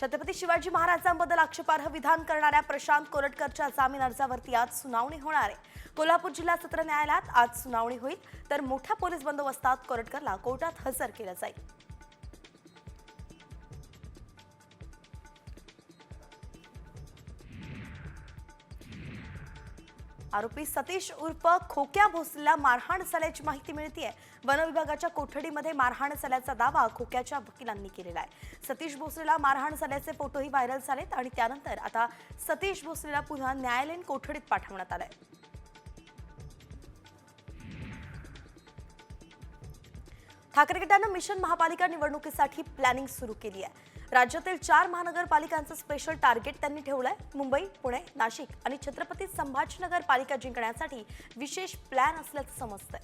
छत्रपती शिवाजी महाराजांबद्दल आक्षेपार्ह विधान करणाऱ्या प्रशांत कोरटकरच्या जामीन अर्जावरती आज सुनावणी होणार आहे. कोल्हापूर जिल्हा सत्र न्यायालयात आज सुनावणी होईल. तर मोठ्या पोलीस बंदोबस्तात कोरटकरला कोर्टात हजर केलं जाईल. आरोपी सतीश उर्फ खोक्या भोसलेला मारहाण झाल्याची माहिती मिळतीये. वनविभागाच्या कोठडीमध्ये मारहाण झाल्याचा दावा खोक्याच्या वकिलांनी केलेला आहे. सतीश भोसलेला मारहाण झाल्याचे फोटोही व्हायरल झालेत आणि त्यानंतर आता सतीश भोसलेला पुन्हा न्यायालयीन कोठडीत पाठवण्यात आलाय. ठाकरे गटानं मिशन महापालिका निवडणुकीसाठी प्लॅनिंग सुरू केली आहे. राज्यातील चार महानगरपालिकांचं स्पेशल टार्गेट त्यांनी ठेवलंय. मुंबई पुणे नाशिक आणि छत्रपती संभाजीनगर पालिका जिंकण्यासाठी विशेष प्लॅन असल्याचं समजतंय.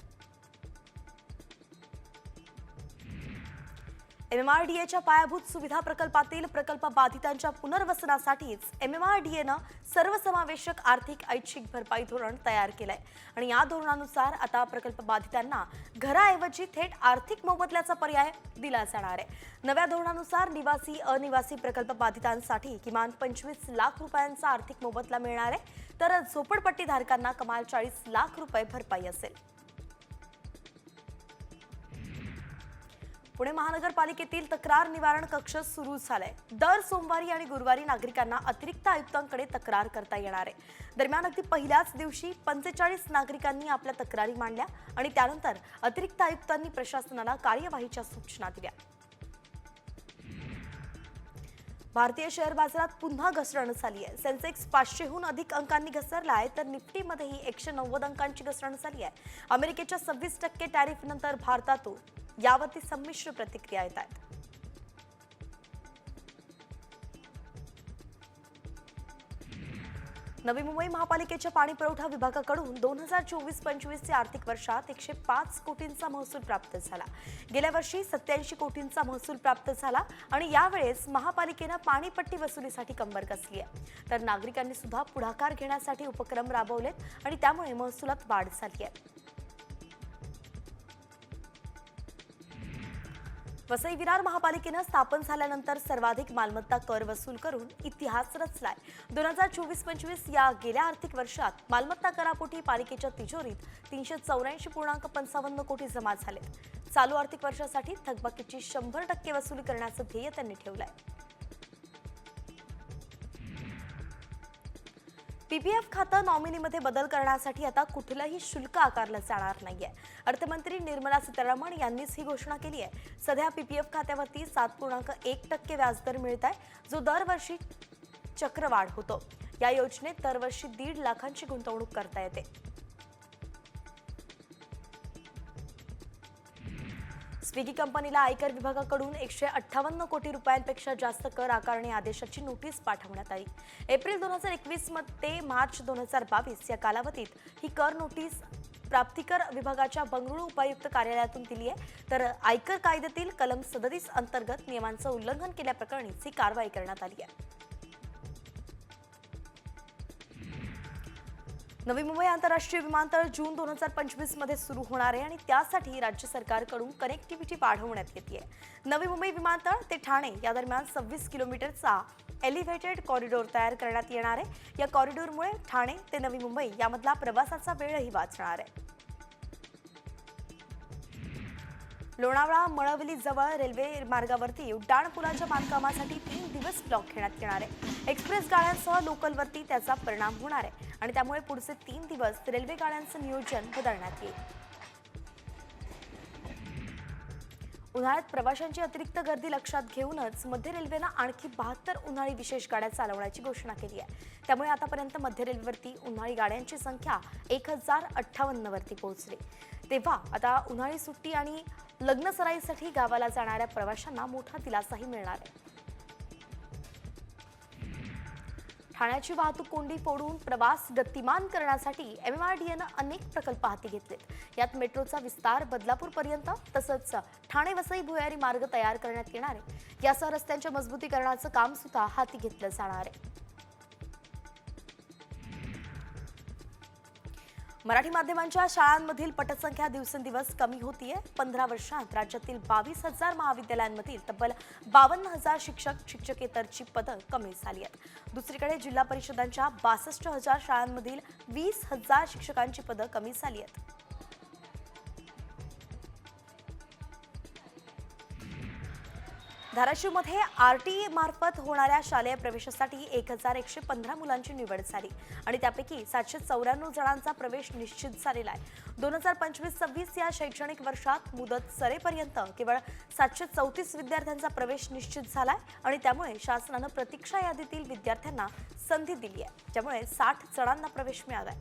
एमएमआरडीएच्या पायाभूत सुविधा प्रकल्पातील प्रकल्प बाधितांच्या पुनर्वसनासाठीच एमएमआरडीएनं सर्वसमावेशक आर्थिक ऐच्छिक भरपाई धोरण तयार केलंय. आणि या धोरणानुसार आता प्रकल्प बाधितांना घराऐवजी थेट आर्थिक मोबदल्याचा पर्याय दिला जाणार आहे. नव्या धोरणानुसार निवासी अनिवासी प्रकल्प बाधितांसाठी किमान पंचवीस लाख रुपयांचा आर्थिक मोबदला मिळणार आहे. तर झोपडपट्टीधारकांना कमाल चाळीस लाख रुपये भरपाई असेल. पुणे महानगरपालिकेतील तक्रार निवारण कक्ष सुरू झालाय. दर सोमवारी आणि गुरुवारी नागरिकांना अतिरिक्त आयुक्तांकडे तक्रार करता येणार आहे. दरम्यान अगदी पहिल्याच दिवशी पंचेचाळीस नागरिकांनी आपल्या तक्रारी मांडल्या आणि त्यानंतर अतिरिक्त आयुक्तांनी प्रशासनाला कार्यवाहीच्या सूचना दिल्या. भारतीय शेअर बाजारात पुन्हा घसरण झाली आहे. सेन्सेक्स पाचशेहून अधिक अंकांनी घसरला आहे तर निफ्टीमध्येही एकशे नव्वद अंकांची घसरण झाली आहे. अमेरिकेच्या सव्वीस टक्के टॅरिफनंतर भारतातून यावरती संमिश्र प्रतिक्रिया येत आहेत. नवी मुंबई महापालिकेच्या पाणी पुरवठा विभागाकडून दोन हजार चोवीस पंचवीसच्या आर्थिक वर्षात एकशे पाच कोटींचा महसूल प्राप्त झाला. गेल्या वर्षी सत्याऐंशी कोटींचा महसूल प्राप्त झाला आणि यावेळेस महापालिकेनं पाणीपट्टी वसुलीसाठी कंबर कसली आहे. तर नागरिकांनी सुद्धा पुढाकार घेण्यासाठी उपक्रम राबवलेत आणि त्यामुळे महसुलात वाढ झाली आहे. वसई विरार महापालिकेनं स्थापन झाल्यानंतर सर्वाधिक मालमत्ता कर वसूल करून इतिहास रचलाय. दोन हजार चोवीस पंचवीस या गेल्या आर्थिक वर्षात मालमत्ता करापोटी पालिकेच्या तिजोरीत तीनशे चौऱ्याऐंशी पूर्णांक पंचावन्न कोटी जमा झाले चालू आर्थिक वर्षासाठी थकबाकीची शंभर टक्के वसुली करण्याचं ध्येय त्यांनी ठेवलंय. पीपीएफ खातं नॉमिनीमध्ये बदल करण्यासाठी आता कुठलंही शुल्क आकारलं जाणार नाहीये. अर्थमंत्री निर्मला सीतारामन यांनीच ही घोषणा केली आहे. सध्या पीपीएफ खात्यावरती सात पूर्णांक एक टक्के व्याजदर मिळत आहे जो दरवर्षी चक्रवाढ होतो. या योजनेत दरवर्षी दीड लाखांची गुंतवणूक करता येते. स्विगी कंपनीला आयकर विभागाकडून एकशे अठ्ठावन्न कोटी रुपयांपेक्षा जास्त कर आकारणी आदेशाची नोटीस पाठवण्यात आली. एप्रिल दोन हजार एकवीस ते मार्च दोन हजार बावीस या कालावधीत ही कर नोटीस प्राप्तिकर विभागाच्या बंगळुरू उपायुक्त कार्यालयातून दिली आहे. तर आयकर कायद्यातील कलम सदतीस अंतर्गत नियमांचं उल्लंघन केल्याप्रकरणीच ही कारवाई करण्यात आली आहे. नवी मुंबई आंतरराष्ट्रीय विमानतळ जून दोन हजार पंचवीसमध्ये सुरू होणार आहे आणि त्यासाठी राज्य सरकारकडून कनेक्टिव्हिटी वाढवण्यात येते नवी मुंबई विमानतळ ते ठाणे या दरम्यान सव्वीस किलोमीटरचा एलिव्हेटेड कॉरिडॉर तयार करण्यात येणार आहे. या कॉरिडॉरमुळे ठाणे ते नवी मुंबई यामधला प्रवासाचा वेळही वाचणार आहे. लोणावळा मळवली जवळ रेल्वे मार्गावरती उड्डाणपुलाच्या बांधकामासाठी तीन दिवस ब्लॉक घेण्यात येणार आहे. एक्सप्रेस गाड्यांसह लोकलवरती त्याचा परिणाम होणार आहे. आणि त्यामुळे पुढचे तीन दिवस रेल्वे गाड्यांचं नियोजन बदलण्यात येईल. उन्हाळ्यात प्रवाशांची अतिरिक्त गर्दी लक्षात घेऊनच मध्य रेल्वेनं आणखी बहात्तर उन्हाळी विशेष गाड्या चालवण्याची घोषणा केली आहे. त्यामुळे आतापर्यंत मध्य रेल्वेवरती उन्हाळी गाड्यांची संख्या एक हजार अठ्ठावन्नवरती पोहोचली. तेव्हा आता उन्हाळी सुट्टी आणि लग्न सराईसाठी गावाला जाणाऱ्या प्रवाशांना मोठा दिलासाही मिळणार आहे. ठाण्याची वाहतूक कोंडी फोडून प्रवास गतिमान करण्यासाठी एमएमआरडीएनं अनेक प्रकल्प हाती घेतलेत. यात मेट्रोचा विस्तार बदलापूरपर्यंत तसंच ठाणे वसई भुयारी मार्ग तयार करण्यात येणार आहे. यासह रस्त्यांच्या मजबूतीकरणाचं काम सुद्धा हाती घेतलं जाणार आहे. मराठी माध्यमांच्या शाळांमधील पटसंख्या दिवसेंदिवस कमी होतीये. पंधरा वर्षांत राज्यातील बावीस हजार महाविद्यालयांमधील तब्बल बावन्न हजार शिक्षक शिक्षकेतरची पदं कमी झाली आहेत. दुसरीकडे जिल्हा परिषदांच्या बासष्ट हजार शाळांमधील वीस हजार शिक्षकांची पदं कमी झाली आहेत. धाराशिवमध्ये आर टी ई मार्फत होणाऱ्या शालेय प्रवेशासाठी एक हजार एकशे पंधरा मुलांची निवड झाली. आणि त्यापैकी सातशे चौऱ्याण्णव जणांचा प्रवेश निश्चित झालेला आहे. दोन हजार पंचवीस सव्वीस या शैक्षणिक वर्षात मुदत सरेपर्यंत केवळ सातशे चौतीस विद्यार्थ्यांचा प्रवेश निश्चित झालाय आणि त्यामुळे शासनानं प्रतीक्षा यादीतील विद्यार्थ्यांना संधी दिली आहे. त्यामुळे साठ जणांना प्रवेश मिळालाय.